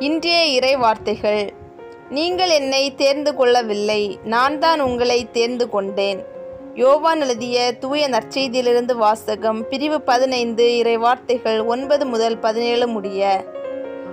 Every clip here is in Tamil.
இன்றைய இறை வார்த்தைகள் நீங்கள் என்னை தேர்ந்து கொள்ளவில்லை நான் தான் உங்களை தேர்ந்து கொண்டேன். யோவான் எழுதிய தூய நற்செய்தியிலிருந்து வாசகம் பிரிவு பதினைந்து இறை வார்த்தைகள் ஒன்பது முதல் பதினேழு முடிய.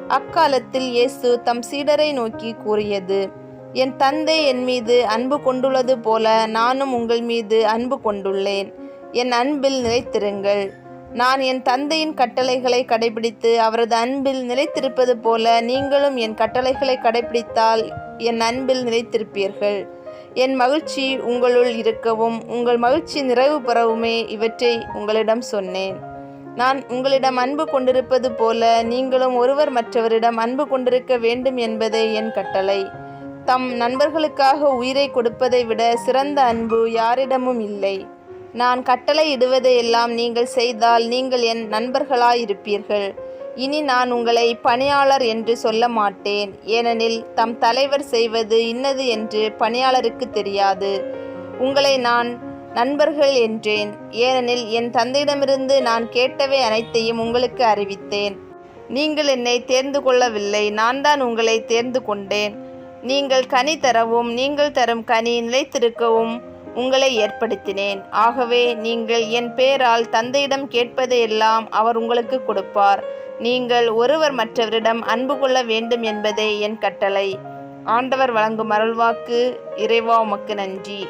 அக்காலத்தில் இயேசு தம் சீடரை நோக்கி கூறியது என் தந்தை என் மீது அன்பு கொண்டுள்ளது போல நானும் உங்கள் மீது அன்பு கொண்டுள்ளேன். என் அன்பில் நிலைத்திருங்கள். நான் என் தந்தையின் கட்டளைகளை கடைபிடித்து அவரது அன்பில் நிலைத்திருப்பது போல நீங்களும் என் கட்டளைகளை கடைபிடித்தால் என் அன்பில் நிலைத்திருப்பீர்கள். என் மகிழ்ச்சி உங்களுள் இருக்கவும் உங்கள் மகிழ்ச்சி நிறைவு பெறவுமே இவற்றை உங்களிடம் சொன்னேன். நான் உங்களிடம் அன்பு கொண்டிருப்பது போல நீங்களும் ஒருவர் மற்றவரிடம் அன்பு கொண்டிருக்க வேண்டும் என்பதே என் கட்டளை. தம் நண்பர்களுக்காக உயிரை கொடுப்பதை விட சிறந்த அன்பு யாரிடமும் இல்லை. நான் கட்டளை இடுவதையெல்லாம் நீங்கள் செய்தால் நீங்கள் என் நண்பர்களாயிருப்பீர்கள். இனி நான் உங்களை பணியாளர் என்று சொல்ல மாட்டேன். ஏனெனில் தம் தலைவர் செய்வது இன்னது என்று பணியாளருக்கு தெரியாது. உங்களை நான் நண்பர்கள் என்றேன். ஏனெனில் என் தந்தையிடமிருந்து நான் கேட்டவை அனைத்தையும் உங்களுக்கு அறிவித்தேன். நீங்கள் என்னை தேர்ந்து கொள்ளவில்லை. நான் தான் உங்களை தேர்ந்து கொண்டேன். நீங்கள் கனி தரவும் நீங்கள் தரும் கனி நிலைத்திருக்கவும் உங்களை ஏற்படுத்தினேன். ஆகவே நீங்கள் என் பேரால் தந்தையிடம் கேட்பதையெல்லாம் அவர் உங்களுக்கு கொடுப்பார். நீங்கள் ஒருவர் மற்றவரிடம் அன்பு கொள்ள வேண்டும் என்பதே என் கட்டளை. ஆண்டவர் வழங்கும் அருள்வாக்கு இறைவா உமக்கு நன்றி.